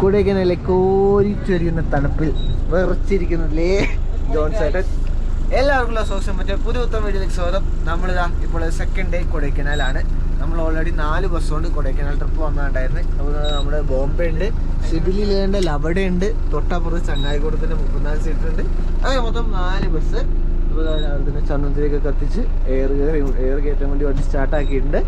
കൊടൈക്കനാലിലെ കോരിച്ചൊരിയുന്ന തണുപ്പിൽ വെറച്ചിരിക്കുന്നില്ലേ ജോൺ സേട്ടൻ എല്ലാവർക്കും അസോസിയേഷൻ പറ്റിയ പുതിയ ഉത്തമ വീഡിയോയിലേക്ക് സ്വാഗതം. നമ്മളിതാ ഇപ്പോൾ സെക്കൻഡ് ഡേ കൊടൈക്കനാലാണ്. നമ്മൾ ഓൾറെഡി നാല് ബസ് കൊണ്ട് കൊടൈക്കനാൽ ട്രിപ്പ് വന്നിട്ടുണ്ടായിരുന്നു. അപ്പോൾ നമ്മുടെ ബോംബെ ഉണ്ട് സിബിലി സിബിലിലുണ്ട് ലവടെ ഉണ്ട് തൊട്ടപ്പുറത്ത് ചങ്ങായിക്കൂടത്തിന്റെ മുപ്പത്തിനാല് സീറ്റ് ഉണ്ട്. അങ്ങനെ മൊത്തം നാല് ബസ് അതുപോലെ തന്നെ ചന്ദനത്തിലേക്ക് കത്തിച്ച് എയർ കയറി എയർ കയറ്റാൻ വേണ്ടി വണ്ടി സ്റ്റാർട്ട് ആക്കിയിട്ടുണ്ട്.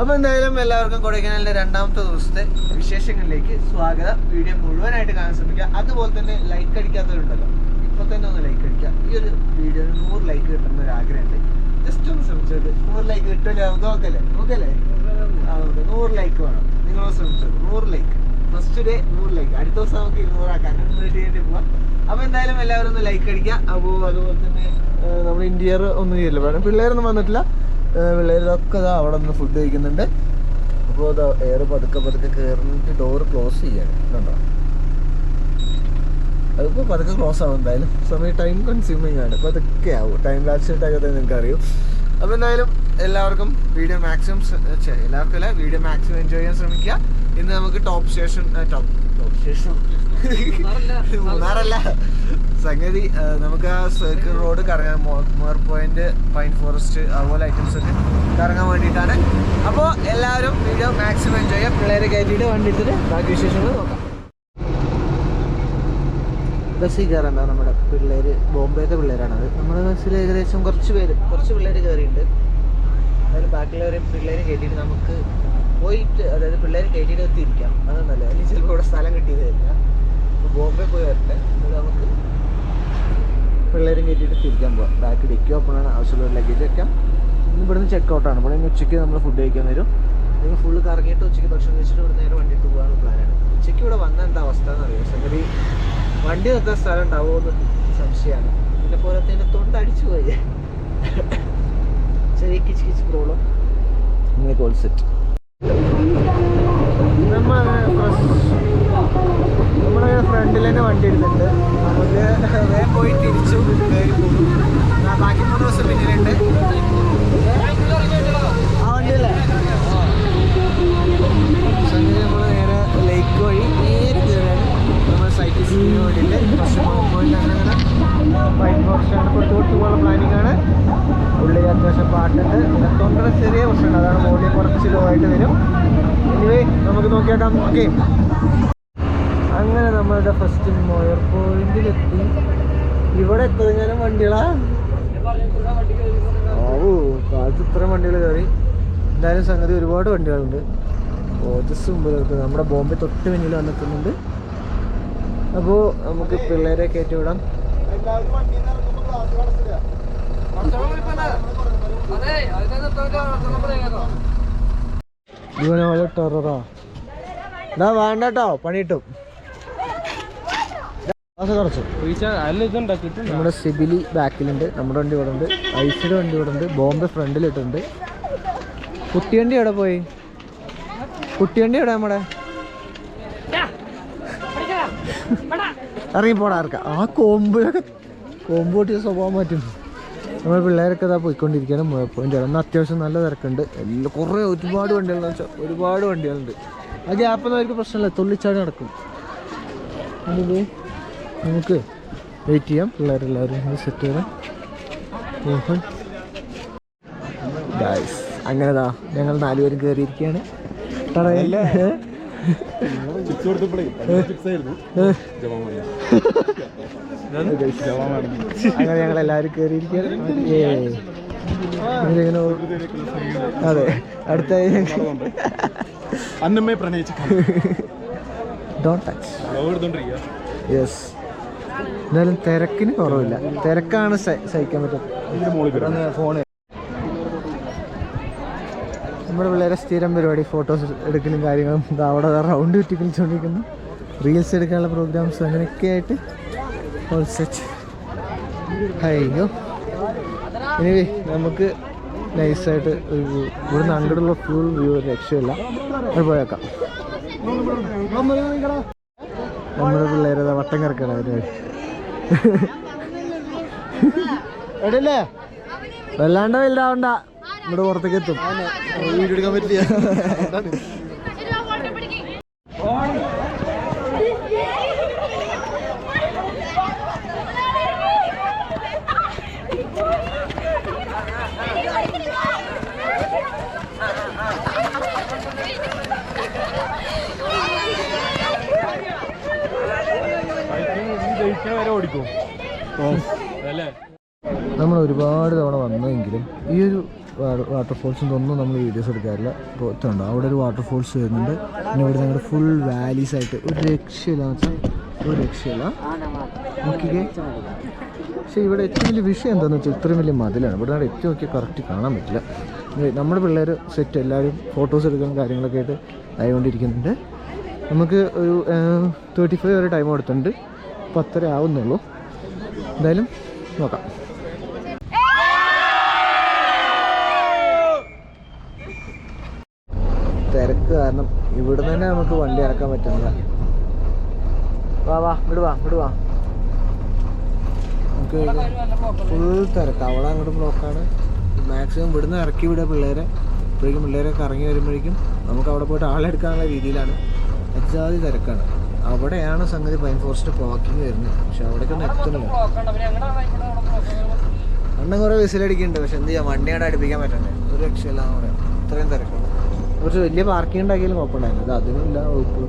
അപ്പോൾ എന്തായാലും എല്ലാവർക്കും കൊടൈക്കനാലിന്റെ രണ്ടാമത്തെ ദിവസത്തെ വിശേഷങ്ങളിലേക്ക് സ്വാഗതം. വീഡിയോ മുഴുവനായിട്ട് കാണാൻ ശ്രമിക്കുക. അതുപോലെ തന്നെ ലൈക്ക് അടിക്കാത്തവരുണ്ടല്ലോ ഇപ്പൊ തന്നെ ഒന്ന് ലൈക്ക് അടിക്കുക. ഈ ഒരു വീഡിയോ നൂറ് ലൈക്ക് കിട്ടുന്ന ഒരു ആഗ്രഹമുണ്ട്. ജസ്റ്റ് ഒന്ന് ശ്രമിച്ചത് നൂറ് ലൈക്ക് കിട്ടില്ല നമുക്ക് നോക്കല്ലേ? നോക്കല്ലേ? നൂറ് ലൈക്ക് വേണം. നിങ്ങൾ ശ്രമിച്ചത് നൂറ് ലൈക്ക് ഫസ്റ്റ് ഡേ നൂറ് ലൈക്ക് അടുത്ത ദിവസം നമുക്ക് ഇരുന്നൂറാക്കാം. ചെയ്തിട്ട് പോവാം. അപ്പോൾ എന്തായാലും എല്ലാവരും ഒന്ന് ലൈക്ക് അടിക്കുക. അപ്പോൾ അതുപോലെ തന്നെ നമ്മുടെ ഇന്ത്യർ ഒന്നും ചെയ്യില്ല. പിള്ളേരൊന്നും വന്നിട്ടില്ല. പിള്ളേരൊക്കെ ഇതാ അവിടെ നിന്ന് ഫുഡ് കഴിക്കുന്നുണ്ട്. അപ്പോൾ ഇതാ എയർ പതുക്കെ പതുക്കെ കയറിയിട്ട് ഡോർ ക്ലോസ് ചെയ്യാണ്. കണ്ടോ? അതിപ്പോൾ പതുക്കെ ക്ലോസ് ആവും. എന്തായാലും സമയം ടൈം കൺസ്യൂമിങ് ആണ്. പതുക്കെ ആവും. ടൈം ലാപ്സ് ഇട്ടാക്കത്തെ നിങ്ങൾക്ക് അറിയും അപ്പോൾ എന്തായാലും എല്ലാവർക്കും വീഡിയോ മാക്സിമം എല്ലാവർക്കും അല്ല? വീഡിയോ മാക്സിമം എൻജോയ് ചെയ്യാൻ ശ്രമിക്കുക. ഇന്ന് നമുക്ക് top station top top station മൂന്നാറല്ല. സംഗതി നമുക്ക് ആ സർക്കിൾ റോഡ് കറങ്ങാൻ മോർ പോയിന്റ് പൈൻ ഫോറസ്റ്റ് അതുപോലെ ഐറ്റംസ് ഒക്കെ കറങ്ങാൻ വേണ്ടിയിട്ടാണ്. അപ്പോൾ എല്ലാവരും വീഡിയോ മാക്സിമം എൻജോയ് ചെയ്യുക പിള്ളേരെ കയറ്റിയിട്ട് വണ്ടി ബാക്കി വിശേഷങ്ങൾ നോക്കാം. ബസ്സിൽ കയറണ്ട നമ്മുടെ പിള്ളേർ ബോംബെത്തെ പിള്ളേരാണത്. നമ്മുടെ ബസ്സിൽ ഏകദേശം കുറച്ച് പേര് കുറച്ച് പിള്ളേർ കയറിയിട്ടുണ്ട്. അതിൽ ബാക്കിയുള്ളവരെയും പിള്ളേരെ കയറ്റിയിട്ട് നമുക്ക് പോയിട്ട് അതായത് പിള്ളേരെ കയറ്റിയിട്ട് എത്തിയിരിക്കാം. അതൊന്നല്ല അല്ലെങ്കിൽ ചിലപ്പോൾ ഇവിടെ സ്ഥലം കിട്ടിയത് തരില്ല ബോംബെ പോയി വരട്ടെ. നമുക്ക് പിള്ളേരും കയറ്റിയിട്ട് തിരിക്കാൻ പോവാം. ബാക്ക് ഡിക്കി ഓപ്പൺ ആണ് ആവശ്യമുള്ള ലഗേജ് വെക്കാം ഇന്ന് ഇവിടുന്ന് ചെക്ക് ഔട്ടാണ് ഇവിടെ നിന്ന് ഉച്ചയ്ക്ക് നമ്മൾ ഫുഡ് കഴിക്കാൻ വരും. നിങ്ങൾ ഫുള്ള് കറങ്ങിയിട്ട് ഉച്ചയ്ക്ക് ഭക്ഷണം കഴിച്ചിട്ട് ഇവിടെ നേരെ വണ്ടി ഇട്ട് പോകാനുള്ള പ്ലാനാണ് ഉച്ചയ്ക്ക് ഇവിടെ വന്ന എന്താ അവസ്ഥ എന്നറിയാം സംഗതി വണ്ടി നിർത്താൻ സ്ഥലം ഉണ്ടാവുമോ എന്ന് സംശയമാണ്. പിന്നെ പോലെ തന്നെ തൊണ്ടടിച്ചു പോയി. ചെറിയ കിച്ച് കിച്ച് പ്രോബ്ലം ഇങ്ങനെ കോൾ സെറ്റ് നമ്മുടെ ഫ്രണ്ടിൽ തന്നെ വണ്ടി എടുത്തിട്ട് നമുക്ക് വേഗം പോയി തിരിച്ചു കയറി പോകും. ബാക്കി മൂന്ന് ദിവസം പിന്നിലുണ്ട്. നമ്മൾ നേരെ വഴി നമ്മൾ പിന്നെ ചെറിയ പ്രശ്നമുണ്ട് അതാണ് ബോഡി കുറച്ച് ലോ ആയിട്ട് വരും. ഇനി നമുക്ക് നോക്കിയാക്കാം. ഓക്കെ നമ്മളുടെ ഫസ്റ്റ് മോയർ പോയിന്റിലെത്തി ഇവിടെ എത്തുന്നതിനും വണ്ടികളാ? കാലത്ത് ഇത്ര വണ്ടികൾ കയറി. എന്തായാലും സംഗതി ഒരുപാട് വണ്ടികളുണ്ട്. ഓജസ് നിൽക്കുന്നത് നമ്മുടെ ബോംബെ തൊട്ട് പിന്നിൽ വന്നിട്ടുന്നുണ്ട് അപ്പോൾ നമുക്ക് പിള്ളേരെ കയറ്റി വിടാം. ഇവനോ ടെററാ എന്നാ വേണ്ട കേട്ടോ പണി കിട്ടും. നമ്മുടെ സിബിലി ബാക്കിലുണ്ട് നമ്മുടെ വണ്ടി ഇവിടെ ഉണ്ട് ഐസിയുടെ വണ്ടി ഇവിടെ ഉണ്ട് ബോംബെ ഫ്രണ്ടിലിട്ടുണ്ട് കുട്ടിവണ്ടി എവിടെ പോയി? കുട്ടിവണ്ടി എവിടെ നമ്മുടെ? ഇറങ്ങി പോടാ ആർക്ക? ആ കോമ്പ് കോമ്പ് പൊട്ടിയ സ്വഭാവം മാറ്റുന്നു. നമ്മൾ പിള്ളേരൊക്കെ ഇതാ പോയിക്കൊണ്ടിരിക്കുകയാണ് പോയിന്റ് അന്ന് അത്യാവശ്യം നല്ല തിരക്കുണ്ട്. എല്ലാം കുറേ ഒരുപാട് വണ്ടികളെന്ന് വെച്ചാൽ ഒരുപാട് വണ്ടികളുണ്ട്. ആ ഗ്യാപ്പൊന്നും അവർക്ക് പ്രശ്നമില്ല തുള്ളിച്ചാടി നടക്കും. നമുക്ക് വെയിറ്റ് ചെയ്യാം. പിള്ളേരെല്ലാവരും സെറ്റ് ചെയ്യാം ഗായ്സ് അങ്ങനെതാ ഞങ്ങൾ നാലുപേരും കയറിയിരിക്കുകയാണ് അങ്ങനെ ഞങ്ങൾ എല്ലാവരും കയറിയിരിക്കുകയാണ് അതെ. അടുത്ത അന്നമ്മയെ പ്രണയിച്ചു ഡോണ്ട് ടച്ച് യെസ് എന്തായാലും തിരക്കിന് കുറവില്ല. തിരക്കാണ് സഹി- സഹിക്കാൻ പറ്റുന്നത് ഫോണ്. നമ്മുടെ പിള്ളേരെ സ്ഥിരം പരിപാടി ഫോട്ടോസ് എടുക്കലും കാര്യങ്ങളും. അവിടെ റൗണ്ട് ചുറ്റി കളിച്ചുകൊണ്ടിരിക്കുന്നു റീൽസ് എടുക്കാനുള്ള പ്രോഗ്രാംസ് അങ്ങനെയൊക്കെ ആയിട്ട് ഓൾ സെറ്റ് അയ്യോ. ഇനി നമുക്ക് നൈസായിട്ട് ഒരു. ഇവിടുന്ന് അങ്ങോട്ടുള്ള ഫുൾ വ്യൂ രക്ഷയില്ല. അത് പോയേക്കാം. നമ്മുടെ പിള്ളേരെ വട്ടം കറക്കണം പരിപാടി എടല്ലേ? വല്ലാണ്ട് വലുതാവണ്ട. ഇവിടെ പുറത്തേക്ക് എത്തും. വീഡിയോ എടുക്കാൻ പറ്റില്ല. നമ്മൾ ഒരുപാട് തവണ വന്നെങ്കിലും ഈ ഒരു വാട്ടർഫോൾസിന്റെ ഒന്നും നമ്മൾ വീഡിയോസ് എടുക്കാറില്ല. ഇപ്പോൾ അവിടെ ഒരു വാട്ടർഫോൾസ് വരുന്നുണ്ട്. പിന്നെ ഇവിടെ ഞങ്ങളുടെ ഫുൾ വാലീസ് ആയിട്ട് ഒരു രക്ഷയില്ല വെച്ചാൽ ഒരു രക്ഷയില്ല. നോക്കിക്കേ. പക്ഷേ ഇവിടെ ഏറ്റവും വലിയ വിഷയം എന്താണെന്ന് വെച്ചാൽ ഇത്രയും വലിയ മതിലാണ്. ഇവിടെ നിന്ന് ഏറ്റവും നോക്കിയാൽ കറക്റ്റ് കാണാൻ പറ്റില്ല. നമ്മുടെ പിള്ളേർ സെറ്റ് എല്ലാവരും ഫോട്ടോസ് എടുക്കുന്ന കാര്യങ്ങളൊക്കെ ആയിട്ട് ആയിക്കൊണ്ടിരിക്കുന്നുണ്ട് നമുക്ക് ഒരു തേർട്ടി ഫൈവ് വരെ ടൈം കൊടുത്തിട്ടുണ്ട്. പത്തര ആവുന്നുള്ളൂ. എന്തായാലും നോക്കാം. തിരക്ക് കാരണം ഇവിടെ തന്നെ നമുക്ക് വണ്ടി ഇറക്കാൻ പറ്റുന്നില്ല. വാ വാ ഇങ്ങോട്ട് വാ വാ. നമുക്ക് ഫുൾ തിരക്ക്. അവിടെ അങ്ങോട്ട് ബ്ലോക്കാണ് മാക്സിമം ഇവിടുന്ന് ഇറക്കി വിടുക പിള്ളേരെ. അപ്പോഴേക്കും പിള്ളേരെ കറങ്ങി വരുമ്പോഴേക്കും നമുക്ക് അവിടെ പോയിട്ട് ആളെടുക്കാനുള്ള രീതിയിലാണ്. അജാതി തിരക്കാണ്. അവിടെയാണ് സംഗതി പൈൻ ഫോറസ്റ്റ് പാക്കിങ് വരുന്നത്. പക്ഷെ അവിടേക്കൊന്നും എത്തുന്നില്ല. അണ്ണൻ കുറേ വിസിലടിക്കുന്നുണ്ട് പക്ഷെ എന്ത് ചെയ്യാം? വണ്ടിയോടെ അടുപ്പിക്കാൻ പറ്റണ്ടേ? ഒരു രക്ഷയില്ല അവിടെ പറയാം. ഇത്രയും തിരക്കാണ് കുറച്ച് വലിയ പാർക്കിംഗ് ഉണ്ടാക്കിയാലും കുഴപ്പമുണ്ടായിരുന്നു അത് അതിനുമില്ല വകുപ്പ്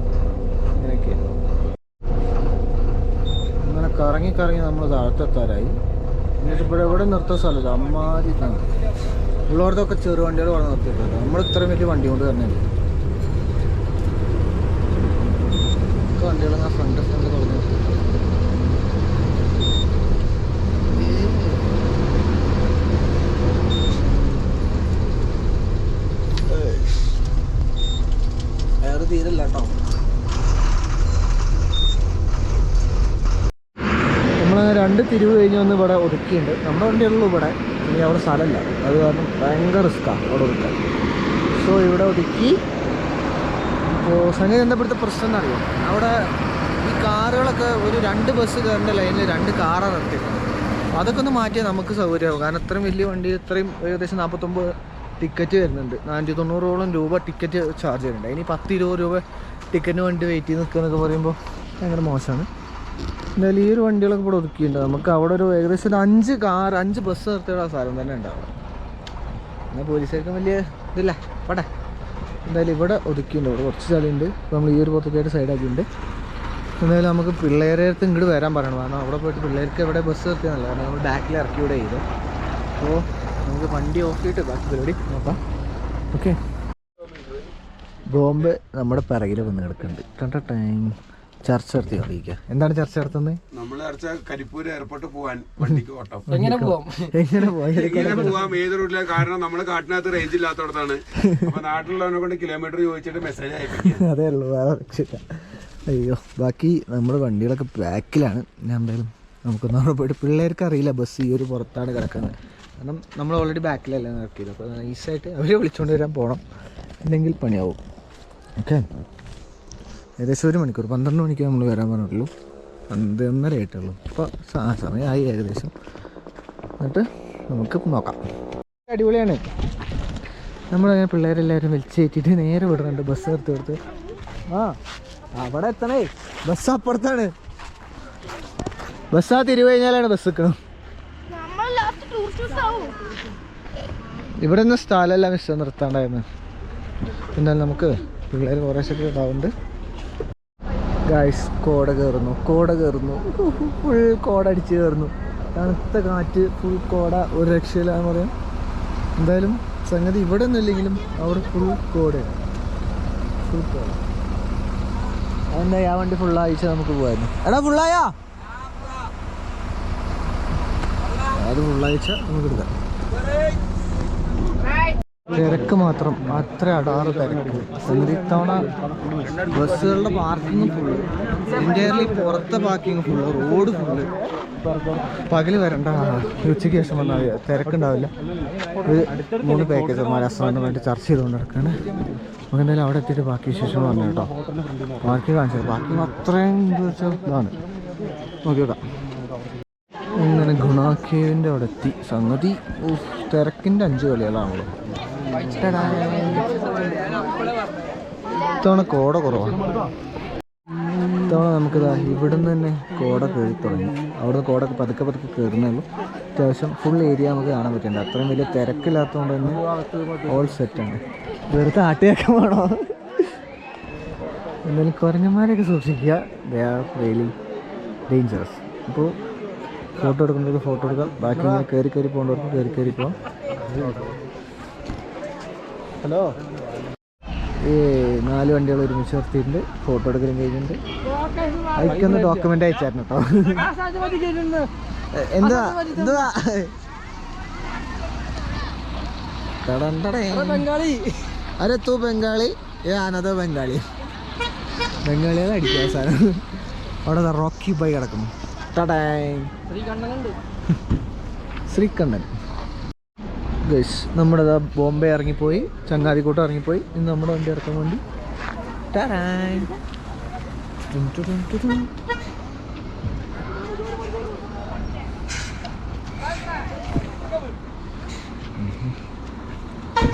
ഇങ്ങനെയൊക്കെ. അങ്ങനെ കറങ്ങി കറങ്ങി നമ്മൾ താഴത്തെത്താറായി. എന്നിട്ട് ഇവിടെ എവിടെ നിർത്തുന്ന സ്ഥലമില്ല. അമ്മാതിരി ഇതാണ്. ഉള്ളവർത്തൊക്കെ ചെറു വണ്ടികൾ ഇവിടെ നിർത്തിയിട്ടുണ്ട്. നമ്മൾ ഇത്രയും വലിയ വണ്ടി കൊണ്ട് തന്നെ വണ്ടികൾ ഫ്രണ്ട് ഫ്രണ്ട് തുടങ്ങി കേട്ടോ നമ്മൾ രണ്ട് തിരിവ് കഴിഞ്ഞ് വന്ന് ഇവിടെ ഒതുക്കിയുണ്ട്. നമ്മുടെ വണ്ടിയുള്ളൂ ഇവിടെ. ഇനി അവിടെ സ്ഥലമില്ല. അത് കാരണം ഭയങ്കര റിസ്ക്കാണ് അവിടെ ഒതുക്കാൻ. സോ ഇവിടെ ഒതുക്കി ഇപ്പോൾ സംഗതി എന്താ പ്രശ്നം എന്നറിയോ അവിടെ ഈ കാറുകളൊക്കെ ഒരു രണ്ട് ബസ് കയറേണ്ട ലൈനിൽ രണ്ട് കാറാണ് നിർത്തിയിട്ടുണ്ട് അപ്പോൾ അതൊക്കെ ഒന്ന് മാറ്റിയാൽ നമുക്ക് സൗകര്യമാകും കാരണം ഇത്രയും വലിയ വണ്ടി ഇത്രയും ഏകദേശം നാൽപ്പത്തൊമ്പത് ടിക്കറ്റ് വരുന്നുണ്ട്. നാനൂറ്റി തൊണ്ണൂറോളം രൂപ ടിക്കറ്റ് ചാർജ് ചെയ്യുന്നുണ്ട്. അതിന് പത്ത് ഇരുപത് രൂപ ടിക്കറ്റിന് വേണ്ടി വെയിറ്റ് ചെയ്ത് നിൽക്കുക എന്നൊക്കെ പറയുമ്പോൾ ഭയങ്കര മോശമാണ്. എന്തായാലും ഈ ഒരു വണ്ടികളൊക്കെ ഇവിടെ ഒതുക്കിയിട്ടുണ്ട്. നമുക്ക് അവിടെ ഒരു ഏകദേശം ഒരു അഞ്ച് കാർ അഞ്ച് ബസ് നിർത്തിയുള്ള സ്ഥലം തന്നെ ഉണ്ടാവും എന്നാൽ പോലീസുകാർക്കും വലിയ ഇതില്ല. പടേ എന്തായാലും ഇവിടെ ഒതുക്കിയിട്ടുണ്ട്. ഇവിടെ കുറച്ച് ചളിയുണ്ട്. ഇപ്പോൾ നമ്മൾ ഈ ഒരു പുറത്തേക്കായിട്ട് സൈഡാക്കിയിട്ടുണ്ട് എന്തായാലും നമുക്ക് പിള്ളേരെ അടുത്ത് ഇങ്ങോട്ട് വരാൻ പറയണം. കാരണം അവിടെ പോയിട്ട് പിള്ളേർക്ക് എവിടെ ബസ് നിർത്തിയെന്നല്ല കാരണം നമ്മൾ ബാക്കിൽ ഇറക്കി ഇവിടെ ചെയ്തു. അപ്പോൾ നമുക്ക് വണ്ടി ഓഫ് ചെയ്തിട്ട് ബാക്കി പരിപാടി നോക്കാം. ഓക്കെ ബോംബെ നമ്മുടെ പിറകിൽ വന്ന് കിടക്കുന്നുണ്ട്. കണ്ട ടൈം. ചർച്ച നടത്തി അറിയിക്കാം. എന്താണ് ചർച്ച നടത്തുന്നത്? നമ്മൾ ചർച്ച കരിപ്പൂർ എയർപോർട്ട് പോവാൻ വണ്ടിക്ക് ഓട്ടം. എങ്ങനെ പോവാം? എങ്ങനെ പോവാം? ഏത് റൂട്ടിലെ കാരണം നമ്മൾ കാട്ടിനകത്ത് റേഞ്ച് ഇല്ലാത്തടത്താണ്. അപ്പൊ നാട്ടിലുള്ളവനെ കൊണ്ട് കിലോമീറ്റർ ചോദിച്ചിട്ട് മെസ്സേജ് അയപ്പിക്കുക അതേ ഉള്ളൂ വേറെ രക്ഷയില്ല അയ്യോ ബാക്കി നമ്മുടെ വണ്ടികളൊക്കെ ബാക്കിലാണ് ഞാൻ എന്തായാലും നമുക്കൊന്നും അവിടെ പോയിട്ട് പിള്ളേർക്ക് അറിയില്ല ബസ് ഈ ഒരു പുറത്താണ് കിടക്കുന്നത്. കാരണം നമ്മൾ ഓൾറെഡി ബാക്കിലല്ലേ നടക്കിയത്. അപ്പോൾ നൈസായിട്ട് അവരെ വിളിച്ചുകൊണ്ട് വരാൻ പോകണം അല്ലെങ്കിൽ പണിയാവും. ഓക്കെ ഏകദേശം ഒരു മണിക്കൂർ. പന്ത്രണ്ട് മണിക്ക് നമ്മൾ വരാൻ പറഞ്ഞിട്ടുള്ളൂ. പന്ത്രണ്ടര ആയിട്ടുള്ളൂ. ഇപ്പോൾ സമയമായി ഏകദേശം. എന്നിട്ട് നമുക്ക് നോക്കാം. അടിപൊളിയാണ്. നമ്മളങ്ങനെ പിള്ളേരെല്ലാവരും വലിച്ചു കയറ്റിയിട്ട് നേരെ വിടുന്നുണ്ട്. ബസ് എടുത്ത് കൊടുത്ത്. ആ അവിടെ എത്തണേ. ബസ് അപ്പുറത്താണ്. ബസ്സാ ആ തിരിവ് കഴിഞ്ഞാലാണ് ബസ് നിൽക്കണം ഇവിടെ നിന്ന് സ്ഥലമല്ല മിസ് നിർത്താണ്ടായിരുന്നു. എന്നാൽ നമുക്ക് പിള്ളേർ കുറേശ്ശൊക്കെ ഇതാവുന്നുണ്ട് ഗായ്സ് കോട കയറുന്നു കോട കയറുന്നു. ഫുൾ കോട അടിച്ച് കയറുന്നു. തണുത്ത കാറ്റ് ഫുൾ കോട ഒരു രക്ഷയില്ലാന്ന് പറയാം. എന്തായാലും സംഗതി ഇവിടെ ഒന്നുമില്ലെങ്കിലും അവിടെ ഫുൾ കോടയാണ്. ഫുൾ കോട. അതെന്താ വണ്ടി ഫുൾ ആയിച്ച നമുക്ക് പോകായിരുന്നു എടാ ഫുള്ളായാ അത് ഫുള്ളാഴ്ച നമുക്ക് എടുക്കാം. തിരക്ക് മാത്രം അത്ര അടാറ് തിരക്ക്. സംഗതി ഇത്തവണ ബസ്സുകളുടെ പാർക്കിംഗ് ഫുള്ള് ഇന്ത്യയിൽ പുറത്തെ പാർക്കിംഗ് ഫുള്ള് റോഡ് ഫുള്ള് പകൽ വരണ്ട ഉച്ചയ്ക്ക് ശേഷം വന്നാൽ തിരക്കുണ്ടാവില്ല. ഒരു മൂന്ന് പാക്കേജ് വേണ്ടി ചർച്ച ചെയ്തുകൊണ്ട് നടക്കുകയാണ് നമുക്ക് എന്തായാലും അവിടെ എത്തിയിട്ട് ബാക്കി വിശേഷം പറഞ്ഞു കേട്ടോ. ബാക്കി കാണിച്ചത് ബാക്കി അത്രയും ഇതാണ്. നോക്കി നോക്കാം ഇങ്ങനെ ഗുണാക്കേവിന്റെ അവിടെ എത്തി. സംഗതി തിരക്കിന്റെ അഞ്ച് കളികളാണല്ലോ. ഇത്തവണ കോട കുറവാണ് ഇത്തവണ നമുക്കിതാ ഇവിടുന്ന് തന്നെ കോട കയറി തുടങ്ങി. അവിടുന്ന് കോട പതുക്കെ പതുക്കെ കയറുന്നേ ഉള്ളൂ. അത്യാവശ്യം ഫുൾ ഏരിയ നമുക്ക് കാണാൻ പറ്റുന്നുണ്ട്. അത്രയും വലിയ തിരക്കില്ലാത്തതുകൊണ്ട് തന്നെ ഓൾ സെറ്റാണ് വെറുതെ ആട്ടിയൊക്കെ വേണോ? എന്തായാലും കുരങ്ങന്മാരെയൊക്കെ സൂക്ഷിക്കുക. ദേ ആർ റിയലി ഡേഞ്ചറസ് അപ്പോൾ ഫോട്ടോ എടുക്കുന്നവർക്ക് ഫോട്ടോ എടുക്കാം. ബാക്കി കയറി കയറി പോകേണ്ടവർക്ക് കയറി കയറി പോവാം ഹലോ. ഈ നാല് വണ്ടികൾ ഒരുമിച്ച് നിർത്തിയിട്ടുണ്ട്. ഫോട്ടോ എടുക്കലും കഴിഞ്ഞിട്ടുണ്ട്. അതിക്കൊന്ന് ഡോക്യുമെന്റ് അയച്ചായിരുന്നു കേട്ടോ എന്താ എന്താ? അരെ തൂ ബംഗാളി? ഏ ആനത ബംഗാളി. ബംഗാളിയാണ് അടിക്കുക അവസാനം. അവിടെ റോക്കി ബൈ കിടക്കുന്നു. ശ്രീകണ്ഠൻ ശ്രീകണ്ഠൻ. ഗൈസ് നമ്മുടെ ദാ ബോംബെ ഇറങ്ങിപ്പോയി ചങ്ങാതിക്കൂട്ടം ഇറങ്ങിപ്പോയി. ഇന്ന് നമ്മുടെ വണ്ടി ഇറക്കാൻ വേണ്ടി.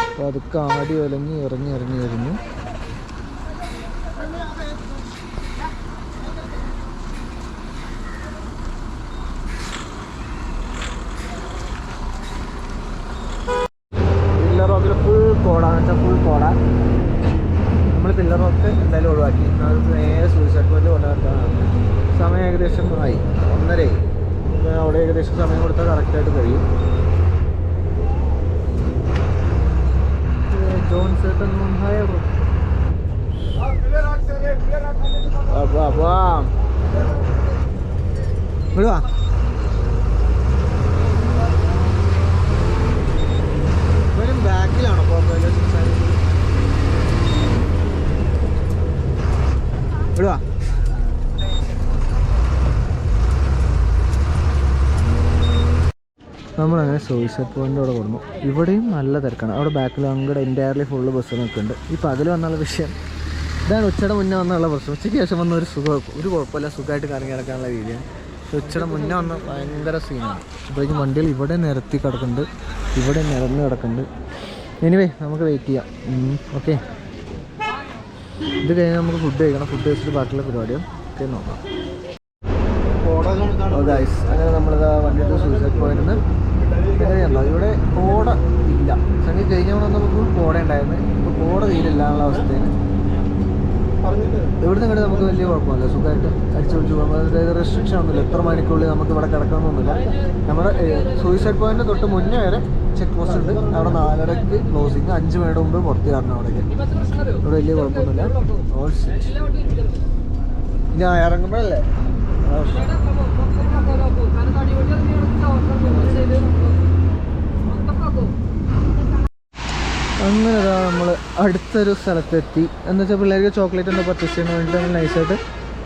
അപ്പൊ അത് കാടി ഒലങ്ങി ഇറങ്ങി ഇറങ്ങി വരുന്നു പില്ലർ റോക്കിൽ ഫുൾ കോടാന്ന് വെച്ചാൽ ഫുൾ കോട നമ്മൾ പില്ലർ റോക്ക് എന്തായാലും ഒഴിവാക്കി അത് നേരെ സൂയിസൈഡ് പോയിന്റ് കൊണ്ടുവരാനാണ് സമയം ഏകദേശം ആയി ഒന്നരയായി ഇപ്പൊ അവിടെ ഏകദേശം സമയം കൊടുത്താൽ കറക്റ്റായിട്ട് കഴിയും ജോൺ ചേട്ടൻ ഹായ ബ്രോ വാ വാ വിടുവാ ഇവരും ബാക്കിലാണോ പോപ്പുലർ സംസാരിക്കുന്നത് വിടുവാ നമ്മളങ്ങനെ സൂയിസൈഡ് പോയിന്റ് അവിടെ കൊടുന്നു. ഇവിടെയും നല്ല തിരക്കാണ്. അവിടെ ബാക്കിൽ അങ്ങോട്ട് എന്റയർലി ഫുള്ള് ബസ് നിൽക്കുന്നുണ്ട്. ഈ അതിൽ വന്നുള്ള വിഷയം ഇതാണ് ഉച്ചയുടെ മുന്നേ വന്നുള്ള പ്രശ്നം. ഉച്ചയ്ക്ക് ശേഷം വന്ന ഒരു സുഖം ഒരു കുഴപ്പമില്ല. സുഖമായിട്ട് കറങ്ങി കിടക്കാനുള്ള രീതിയാണ്. പക്ഷെ ഉച്ചയുടെ മുന്നേ വന്ന ഭയങ്കര സീനാണ് അപ്പോഴേക്കും വണ്ടികൾ ഇവിടെ നിരത്തി കിടക്കുന്നുണ്ട്. ഇവിടെ നിരന്ന് കിടക്കുന്നുണ്ട്. എനിവേ നമുക്ക് വെയിറ്റ് ചെയ്യാം. ഓക്കെ ഇത് കഴിഞ്ഞാൽ നമുക്ക് ഫുഡ് കഴിക്കണം. ഫുഡ് കഴിച്ചിട്ട് ബാക്കിയുള്ള പരിപാടിയും ഒക്കെ നോക്കാം. ഗൈസ് അങ്ങനെ നമ്മളിതാ വണ്ടിയുടെ സൂയിസൈഡ് പോയിന്റ് നിന്ന് എങ്ങനെയുണ്ടോ ഇവിടെ കോട ഇല്ല. സംഗതി കഴിഞ്ഞ നമുക്ക് കോട ഉണ്ടായിരുന്നു. ഇപ്പോൾ കോട തീരില്ല എന്നുള്ള അവസ്ഥയിൽ ഇവിടുന്ന് ഇവിടെ നമുക്ക് വലിയ കുഴപ്പമില്ല. സുഖമായിട്ട് അടിച്ചു പിടിച്ച് പോകാം. അതായത് റെസ്ട്രിക്ഷൻ ഒന്നുമില്ല. എത്ര മണിക്കുള്ളിൽ നമുക്ക് ഇവിടെ കിടക്കണമെന്നൊന്നുമില്ല നമ്മുടെ സൂയിസൈഡ് പോയിന്റ് തൊട്ട് മുന്നേ വരെ ചെക്ക് പോസ്റ്റ് ഉണ്ട്. അവിടെ നാലരക്ക് ക്ലോസിങ് അഞ്ച് മണിയുടെ മുമ്പ് പുറത്ത് കാരണം അവിടേക്ക്. ഇവിടെ വലിയ കുഴപ്പമൊന്നുമില്ല. ഓൾ ഇനി ആ ഇറങ്ങുമ്പോഴല്ലേ ആ, അങ്ങനെ നമ്മൾ അടുത്തൊരു സ്ഥലത്തെത്തി. എന്ന് വെച്ചാൽ പിള്ളേർക്ക് ചോക്ലേറ്റ് ഒന്ന് പർച്ചേസ് ചെയ്യാൻ വേണ്ടിയിട്ട് നൈസായിട്ട്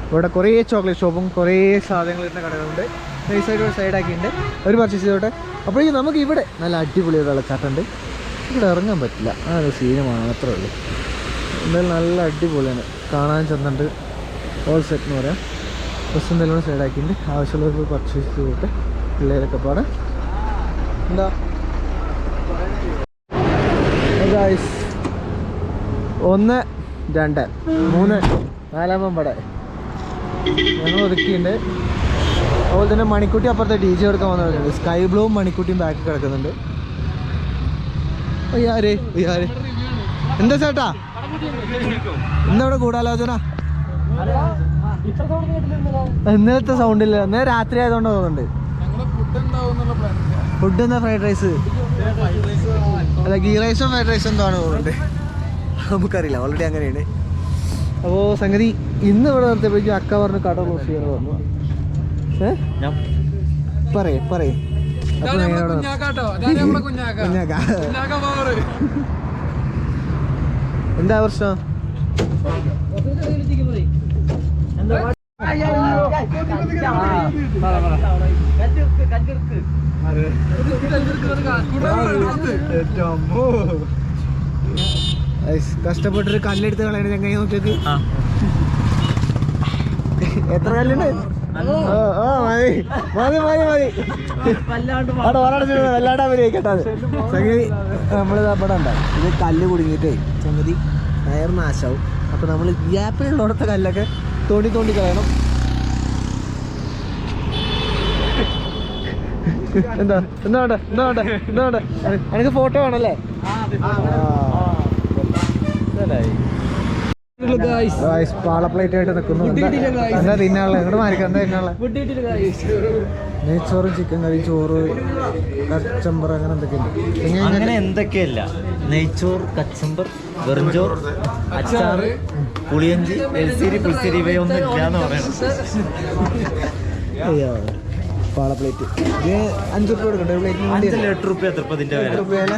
ഇവിടെ കുറേ ചോക്ലേറ്റ് ഷോപ്പും കുറേ സാധനങ്ങൾ ഇരുന്ന കടകളുണ്ട്. നൈസായിട്ട് ഒരു സൈഡാക്കിയിട്ടുണ്ട് ഒരു പർച്ചേസ് ചെയ്തോട്ടെ. അപ്പോഴേക്കും നമുക്ക് ഇവിടെ നല്ല അടിപൊളി വെള്ളച്ചാട്ടമുണ്ട്. ഇവിടെ ഇറങ്ങാൻ പറ്റില്ല. ആ ഒരു സീന് മാത്രമേ ഉള്ളൂ. എന്തായാലും നല്ല അടിപൊളിയാണ്. കാണാൻ ചെന്നിട്ട് ഓൾ സെറ്റ് എന്ന് പറയാം. ബസ് എന്തെങ്കിലും സൈഡാക്കിയിട്ടുണ്ട് ആവശ്യമുള്ളവർക്ക് പർച്ചേസ് ചെയ്തിട്ട് പിള്ളേരൊക്കെ പാടെ എന്താ? ഗായ്സ് ഒന്ന് രണ്ട്. മൂന്ന്. നാലാമൻ പട. ഞങ്ങൾ ഒതുക്കിയിട്ടുണ്ട്. അതുപോലെ തന്നെ മണിക്കുട്ടി അപ്പുറത്തെ ഡി ജെ എടുക്കാൻ വന്നിട്ടുണ്ട് സ്കൈ ബ്ലൂവും മണിക്കുട്ടിയും ബാക്കിൽ കിടക്കുന്നുണ്ട്. അയ്യാര് അയ്യാര് എന്താ ചേട്ടാ? ഇന്നവിടെ കൂടാലോചന ഗൂഢാലോചന? ഇന്നലത്തെ സൗണ്ട് ഇല്ല. ഇന്നലെ രാത്രി ആയതുകൊണ്ട് തോന്നുന്നുണ്ട്. ഫുഡ് എന്താ ഫ്രൈഡ് റൈസ് അല്ല ഗീ റൈസും ഫ്രൈഡ് റൈസും എന്തോ ആണ് തോന്നുന്നുണ്ട് നമുക്കറിയില്ല ഓൾറെഡി അങ്ങനെയാണ്. അപ്പോൾ സംഗതി ഇന്ന് ഇവിടെ നിർത്തിയപ്പോഴേക്കും അക്ക പറഞ്ഞു കട ക്ലോസ് ചെയ്യാൻ പറഞ്ഞു ഏ? പറയേ പറയേ. അപ്പൊ. കുഞ്ഞാക്ക. എന്താ പ്രശ്നം? കഷ്ടപ്പെട്ടൊരു കല്ലെടുത്ത് കളയണ ചങ്ങായി നോക്കിയത്. എത്ര കല്ലുണ്ട്? മതി. മതി മതി മതി. അവിടെ വരടച്ചു വല്ലാണ്ട് അവർ കേട്ടാ സംഗതി നമ്മൾ ഉണ്ടാവും ഇത് കല്ല് കുടുങ്ങിയിട്ടേ സംഗതി ടയർ നാശാവും. അപ്പൊ നമ്മൾ ഗ്യാപ്പിലുള്ളടത്ത കല്ലൊക്കെ തോണ്ടി തോണ്ടി കളയണം. എന്താ? എന്താ വേണ്ട? എന്താ വേണ്ട? എന്താ വേണ്ട? എനിക്ക് ഫോട്ടോ വേണല്ലേ? പാള പ്ലേറ്റ് ആയിട്ട് നിൽക്കുന്നു. എന്താ- എന്താ തിന്നാനുള്ള എങ്ങോട്ട് മാറിക്കാം എന്താ തിന്നാനുള്ള നെയ്ച്ചോറ് ചിക്കൻ കറി ചോറ് കച്ചമ്പർ അങ്ങനെ എന്തൊക്കെ ഉണ്ട് അങ്ങനെ എന്തൊക്കെയല്ല. നെയ്ച്ചോർ കച്ചമ്പർ വെറുംചോർ അച്ചാർ പുളിയഞ്ചി എൽസിരി പുളിശ്ശേരി ഇവയൊന്നും ഇല്ലാന്ന് പറയണം. അയ്യോ. പാള പ്ലേറ്റ്. ഇത് അഞ്ച് റുപ്യ കൊടുക്കട്ടെ പ്ലേറ്റിന് വേണ്ടി അഞ്ചല്ല എട്ട് റുപ്യ തൃപ്പതിന്റെ വില?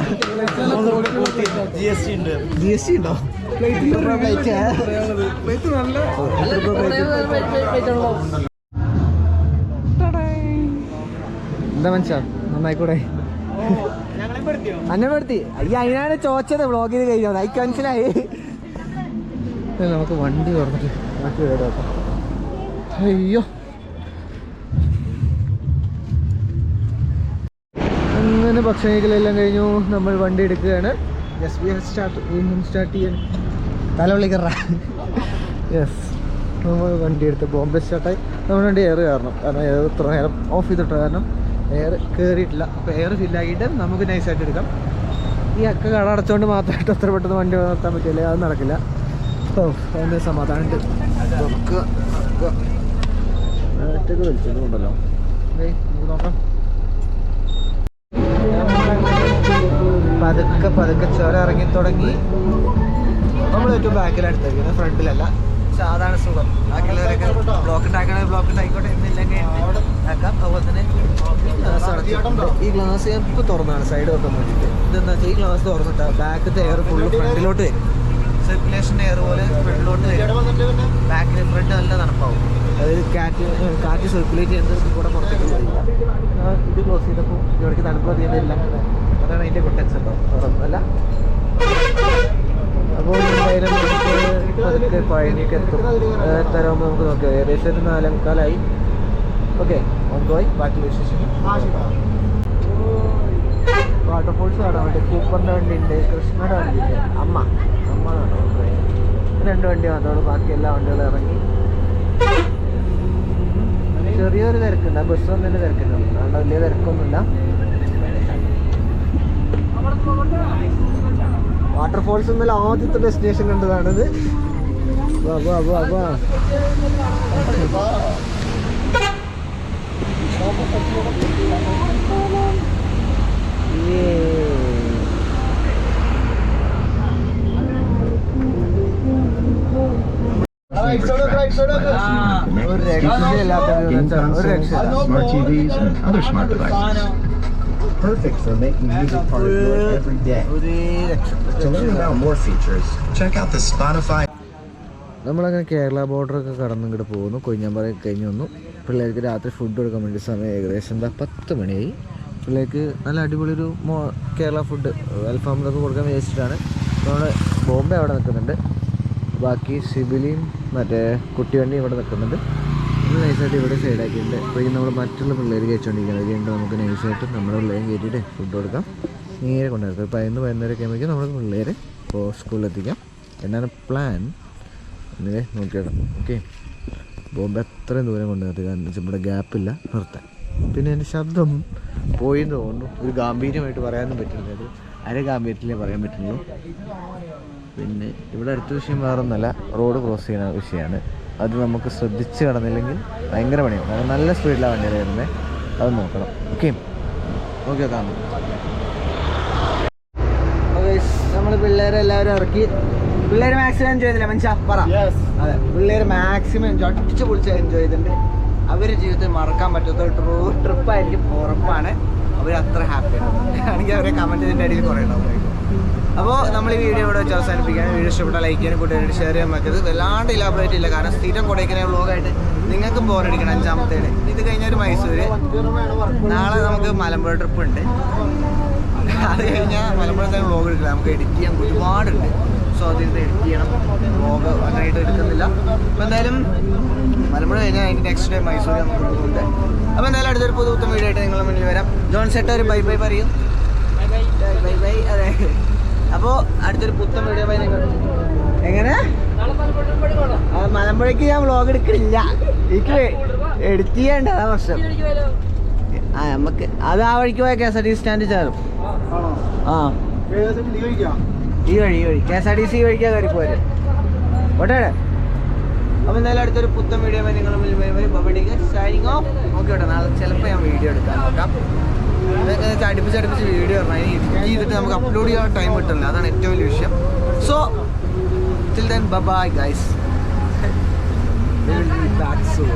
ജി എസ് ടി ഉണ്ട്. ജി എസ് ടി ഉണ്ടോ? Plate plate. നല്ല എന്താ മനുഷ്യ? നന്നായിക്കൂടെ? അന്നപ്പെടുത്തി അയ്യ അതിനാണ് ചോച്ചത്. വ്ളോഗ് ചെയ്ത് കഴിഞ്ഞത് അയക്ക് മനസ്സിലായി. നമുക്ക് വണ്ടി തുറന്നിട്ട് അയ്യോ. ഭക്ഷണ കഴിഞ്ഞു. നമ്മൾ വണ്ടി എടുക്കുകയാണ്. യെസ് വി എസ് സ്റ്റാർട്ട് സ്റ്റാർട്ട് ചെയ്യാൻ തലവിളിക്കറ. കറ യെസ് നമ്മൾ വണ്ടി എടുത്ത് ബോംബെ സ്റ്റാർട്ടായി നമ്മൾ വണ്ടി എയർ കയറണം. കാരണം എയർ ഇത്ര നേരം ഓഫ് ചെയ്തിട്ട് കാരണം എയർ കയറിയിട്ടില്ല അപ്പോൾ എയർ ഫില്ലാക്കിയിട്ട് നമുക്ക് നൈസായിട്ട് എടുക്കാം. ഈ അക്ക കട അടച്ചുകൊണ്ട് മാത്രമായിട്ട് അത്ര പെട്ടെന്ന് വണ്ടി നിർത്താൻ പറ്റില്ല. അത് നടക്കില്ല. ഓ അതിന്റെ സമാധാനമുണ്ട്. ഒറ്റയ്ക്ക് വലിച്ചതുകൊണ്ടല്ലോ നമുക്ക് നോക്കാം. പതുക്കെ പതുക്കെ ചോര ഇറങ്ങി തുടങ്ങി. നമ്മൾ ഏറ്റവും ബാക്കിലടുത്തേക്കുന്നത് ഫ്രണ്ടിലല്ല. പക്ഷെ അതാണ് സുഖം. ബാക്കിയുള്ളവരൊക്കെ ബ്ലോക്ക് ഉണ്ടാക്കണേ ബ്ലോക്ക് ഉണ്ടായിക്കോട്ടെ എന്നില്ലെങ്കിൽ ഈ ഗ്ലാസ് ഞാൻ ഇപ്പോൾ തുറന്നാണ്. സൈഡ് വെക്കാൻ വേണ്ടിയിട്ട്. ഇതെന്താ വെച്ചാൽ ഈ ഗ്ലാസ് തുറന്നിട്ടാ ബാക്ക് ഫുള്ള് ഫ്രണ്ടിലോട്ട് വരും. സർക്കുലേഷൻ എയർ പോലെ ഫ്രണ്ടിലോട്ട് വരും. ബാക്കിൽ ഫ്രണ്ട് നല്ല തണുപ്പാവും. അതായത് കാറ്റ് കാറ്റ് സർക്കുലേറ്റ് ചെയ്യുന്നത് കൂടെ പുറത്തേക്ക് വരില്ല ഇത് ക്ലോസ് ചെയ്തപ്പോൾ ഇവിടേക്ക് തണുപ്പ് അധികമില്ല അതാണ് അതിന്റെ കൊട്ടൻസ് ഉണ്ടോ അല്ല. അപ്പോൾ എന്തായാലും നമുക്ക് പതുക്കെ പഴനിയൊക്കെ എത്തും. തരാകുമ്പോൾ നമുക്ക് നോക്കാം. ഏകദേശം ഒരു നാലേമുക്കാലായി. ഓക്കെ ഒമ്പതായി ബാക്കി വിശേഷം വാട്ടർഫോൾസ് കാണാൻ വേണ്ടി. കൂപ്പറിന്റെ വണ്ടി ഉണ്ട് കൃഷ്ണയുടെ വണ്ടി ഉണ്ട് അമ്മ. കാണാൻ രണ്ട് വണ്ടി മാത്രമേ ബാക്കി എല്ലാ വണ്ടികളും ഇറങ്ങി. ചെറിയൊരു തിരക്കുണ്ട്. ബസ് വന്നതിന്റെ തിരക്കുണ്ട്. അതുകൊണ്ട് വലിയ തിരക്കൊന്നുമില്ല. വാട്ടർഫോൾസ് എന്നാൽ ആദ്യത്തെ ഡെസ്റ്റിനേഷൻ കണ്ടതാണിത്. വാ smart TVs, and other smart devices. Perfect for making music part of your everyday. To learn about more features, check out the Spotify നമ്മളങ്ങനെ കേരള ബോർഡറൊക്കെ കടന്ന് ഇങ്ങോട്ട് പോകുന്നു. കൊഞ്ഞമ്പറ കഴിഞ്ഞ് വന്നു. പിള്ളേർക്ക് രാത്രി ഫുഡ് കൊടുക്കാൻ വേണ്ടി സമയം ഏകദേശം എന്താ പത്ത് മണിയായി. പിള്ളേർക്ക് നല്ല അടിപൊളി ഒരു മോ കേരള ഫുഡ് അൽഫാമിലൊക്കെ കൊടുക്കാൻ വിചാരിച്ചിട്ടാണ് നമ്മുടെ ബോംബെ അവിടെ നിൽക്കുന്നുണ്ട്. ബാക്കി സിബിലിയും മറ്റേ കുട്ടിവണ്ടിയും ഇവിടെ നിൽക്കുന്നുണ്ട്. ഇത് നൈസായിട്ട് ഇവിടെ സൈഡാക്കിയിട്ടുണ്ട് അപ്പോൾ നമ്മൾ മറ്റുള്ള പിള്ളേർ കഴിച്ചുകൊണ്ടിരിക്കുന്നത് അതുകൊണ്ട് നമുക്ക് നൈസായിട്ട് നമ്മുടെ പിള്ളേരും കയറ്റിയിട്ട് ഫുഡ് കൊടുക്കാം. നേരെ കൊണ്ടുവരുന്നത് പതിനൊന്ന് പതിനൊന്നരയൊക്കെ ആകുമ്പോഴേക്കും നമ്മുടെ പിള്ളേരെ ഇപ്പോൾ സ്കൂളിലെത്തിക്കാം എന്നാണ് പ്ലാൻ എന്നിവേ നോക്കിയിടാം ഓക്കെ ബോംബെ അത്രയും ദൂരം കൊണ്ട് കാരണം വെച്ചാൽ ഇവിടെ ഗ്യാപ്പില്ല നിർത്താൻ. പിന്നെ എന്റെ ശബ്ദം പോയി തോന്നുന്നു. ഒരു ഗാംഭീര്യമായിട്ട് പറയാനും പറ്റുന്നില്ല ഒരു അര ഗാംഭീര്യത്തിലേ പറയാൻ പറ്റുള്ളൂ. പിന്നെ ഇവിടെ അടുത്ത വിഷയം വേറൊന്നല്ല. റോഡ് ക്രോസ് ചെയ്യുന്ന വിഷയമാണ്. അത് നമുക്ക് ശ്രദ്ധിച്ച് കടന്നില്ലെങ്കിൽ ഭയങ്കര പണിയാണ്. കാരണം നല്ല സ്പീഡിലാണ് വണ്ടി വരുന്നത് അത് നോക്കണം. ഓക്കെ ഓക്കെ കാണാം നമ്മൾ പിള്ളേരെ എല്ലാവരും ഇറക്കി. പിള്ളേർ മാക്സിമം എൻജോയ് ചെയ്തില്ല മനുഷ്യ? പറ. അതെ. പിള്ളേർ മാക്സിമം എൻജോയ് അടിച്ച് പൊളിച്ച് എൻജോയ് ചെയ്തിട്ടുണ്ട്. അവരുടെ ജീവിതത്തിൽ മറക്കാൻ പറ്റാത്ത ഒരു ട്രൂ ട്രിപ്പായിരിക്കും ഉറപ്പാണ്. അവർ അത്ര ഹാപ്പിയാണ് ആണെങ്കിൽ അവരെ കമന്റ് ഇതിന്റെ അടിയിൽ കുറേ ഉണ്ടാവും അപ്പോൾ നമ്മൾ ഈ വീഡിയോ ഇവിടെ വെച്ച് അവസാനിപ്പിക്കാൻ വീഡിയോ ഇഷ്ടപ്പെട്ട ലൈക്ക് ചെയ്യാനും കൂട്ടുകാരായിട്ട് ഷെയർ ചെയ്യാൻ പറ്റത് വല്ലാണ്ട് ഇലാബറേറ്റ് ഇല്ല. കാരണം സ്ഥിരം കൊടൈക്കനാൽ വ്ളോഗായിട്ട് നിങ്ങൾക്ക് ബോറടിക്കണം അഞ്ചാമത്തേടെ ഇത് കഴിഞ്ഞൊരു മൈസൂര്. നാളെ നമുക്ക് മലമ്പുഴ ട്രിപ്പ് ഉണ്ട്. അത് കഴിഞ്ഞാൽ മലമ്പുഴ തന്നെ വ്ളോഗ് എടുക്കില്ല. നമുക്ക് എഡിറ്റ് ചെയ്യാൻ ഒരുപാടുണ്ട്. സോ അതിൽ എഡിറ്റ് ചെയ്യണം. വ്ളോഗ് അങ്ങനെയായിട്ട് എടുക്കുന്നില്ല. അപ്പോൾ എന്തായാലും മലമ്പുഴ കഴിഞ്ഞാൽ അതിന്റെ നെക്സ്റ്റ് ഡേ മൈസൂർ നമുക്ക് പോകുന്നുണ്ട്. അപ്പോൾ എന്തായാലും അടുത്തൊരു പുതു ഉത്തമ വീഡിയോ ആയിട്ട് നിങ്ങളെ മുന്നിൽ വരാം. ജോൺ സെട്ട് ഒരു ബൈ ബൈ പറയും. ബൈ ബൈ അതെ. അപ്പോൾ അടുത്തൊരു പുത്തൻ വീഡിയോ ബൈ നിങ്ങൾ എങ്ങനെ? ആ, മലമ്പുഴയ്ക്ക് ഞാൻ വ്ളോഗ് എടുക്കില്ല എനിക്ക് എഡിറ്റ് ചെയ്യണ്ട അതാ പ്രശ്നം. ആ നമുക്ക് അത് ആ വഴിക്ക് പോയ K S R T C stand ചേരും ആ. ഈ വഴി ഈ വഴി. K S R T C വഴിക്കാ കയറി പോര് ഓട്ടെ അപ്പോൾ എന്തായാലും അടുത്തൊരു പുത്തൻ വീഡിയോ നിങ്ങൾ മുന്നിൽ ഓഫ് നോക്കിയോട്ടെ നാളെ ചിലപ്പോൾ ഞാൻ വീഡിയോ എടുക്കാൻ നോക്കാം. അതൊക്കെ അടുപ്പിച്ച് അടുപ്പിച്ച് വീഡിയോ പറഞ്ഞാൽ എഡിറ്റ് ചെയ്തിട്ട് നമുക്ക് അപ്ലോഡ് ചെയ്യാൻ ടൈം കിട്ടില്ല അതാണ് ഏറ്റവും വലിയ വിഷയം. So till then bye guys back soon